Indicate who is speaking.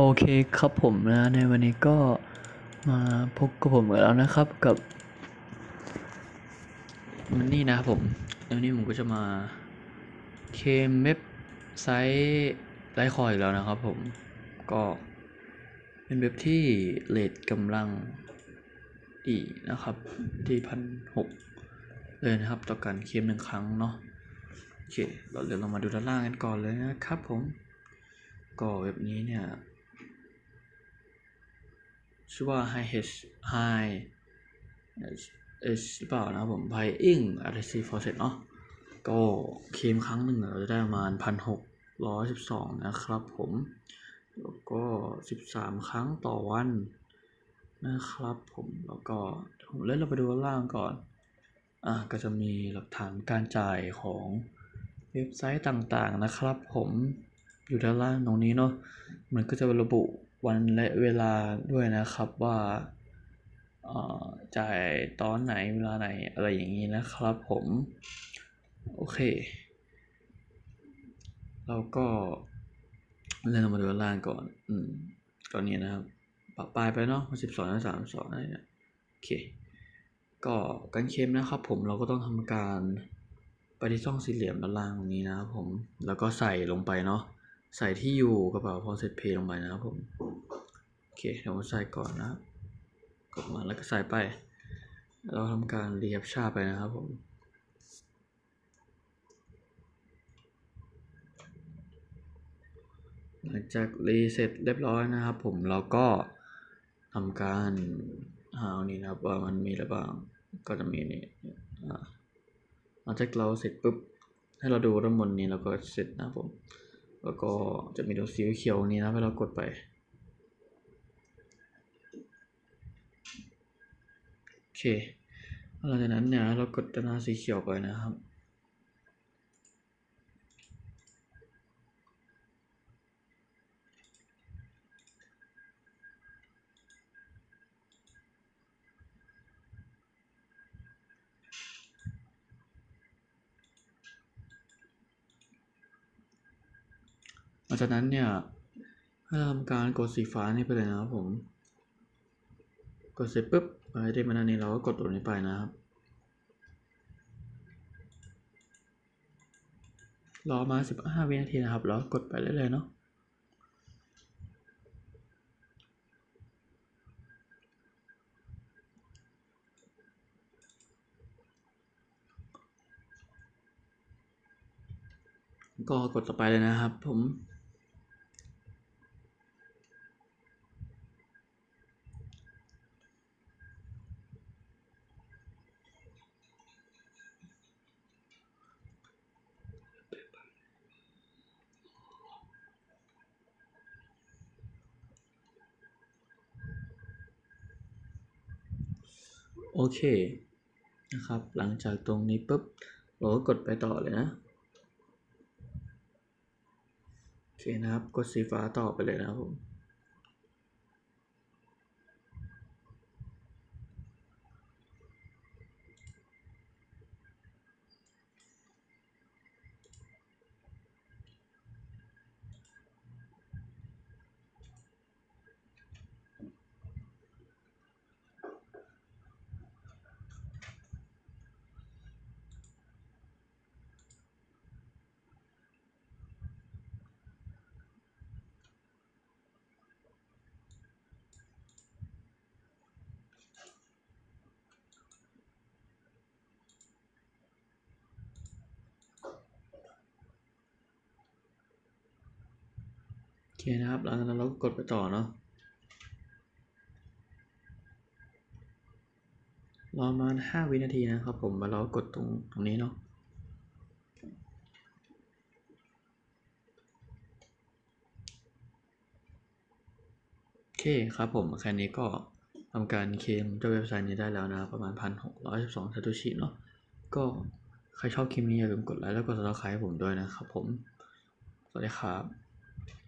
Speaker 1: โอเคครับผมนะในวันนี้ก็มาพบกับผมกันแล้วนะครับกับมันนี่นะครับผมแล้ววันนี้ผมก็จะมาเคมเว็บไซต์ไลคอยอีกแล้วนะครับผมก็เป็นเว็บที่เลทกำลังดีนะครับที่พันหกเลยนะครับ ต่อการเคมหนึ่งครั้งเนาะโอเค เราเดี๋ยวเรามาดูด้านล่างกันก่อนเลยนะครับผมก็เว็บนี้เนี่ย ชื่อว่า h i h Hi H หรือเปล่านะครับผม Buying Aggressive Faucet เนาะก็เคมครั้งหนึ่งเราจะได้ประมาณพันหกร้อยสิบสองนะครับผมแล้วก็สิบสามครั้งต่อวันนะครับผมแล้วก็ผมเล่นเราไปดูด้านล่างก่อนอะก็จะมีหลักฐานการจ่ายของเว็บไซต์ต่างๆนะครับผม อยู่ด้านล่างตรงนี้เนาะมันก็จะระบุวันและเวลาด้วยนะครับว่าจ่ายตอนไหนเวลาไหนอะไรอย่างนี้นะครับผม โอเคเราก็เล่นลงมาดูด้านล่างก่อน อืม ตอนนี้นะครับปรับปลายไปเนาะสิบสองสามสองอะไรเนี่ยโอเค ก็การเคลมนะครับ ผมเราก็ต้องทำการไปที่ช่องสี่เหลี่ยมด้านล่างตรงนี้นะครับผม แล้วก็ใส่ลงไปเนาะ ใส่ที่อยู่กระเป๋าพอเสร็จเพย์ลงไปนะครับผม โอเคเดี๋ยวผมใส่ก่อนนะครับกดมาแล้วก็ใส่ไป เราทำการรีแคปชั่นไปนะครับผมหลังจากรีเซ็ตเรียบร้อยนะครับผมเราก็ทำการหาอันนี้นะครับว่ามันมีอะไรบ้างก็จะมีนี่อ่าหลังจากเราเสร็จปุ๊บให้เราดูด้านบนนี้แล้วก็เสร็จนะครับผม แล้วก็จะมีตรงสีเขียวนี้นะให้เรากดไป โอเคหลังจากนั้นเนี่ยเรากดตนาสีเขียวไปนะครับ หลังจากนั้นเนี่ยให้เราทำการกดสีฟ้านี่ไปเลยนะครับผม กดเสร็จปุ๊บไปที่มันอันนี้เราก็กดตัวนี้ไปนะครับ รอมา 15 วินาทีนะครับ แล้วกดไปเรื่อยๆเนาะก็กดต่อไปเลยนะครับผม โอเคนะครับ หลังจากตรงนี้ปุ๊บเราก็กดไปต่อเลยนะโอเคนะครับ กดสีฟ้าต่อไปเลยนะครับผม นะครับ หลังจากนั้นเราก็กดไปต่อเนาะรอประมาณห้าวินาทีนะครับผมมาเรากดตรงตรงนี้เนาะโอเคครับผมแค่นี้ก็ทำการเคลมเจ้าเว็บไซต์นี้ได้แล้วนะประมาณพันหกร้อยสิบสองซาโตชิเนาะก็ใครชอบคลิปนี้อย่าลืมกดไลค์แล้วกดซับสไครต์ให้ผมด้วยนะครับผม สวัสดีครับ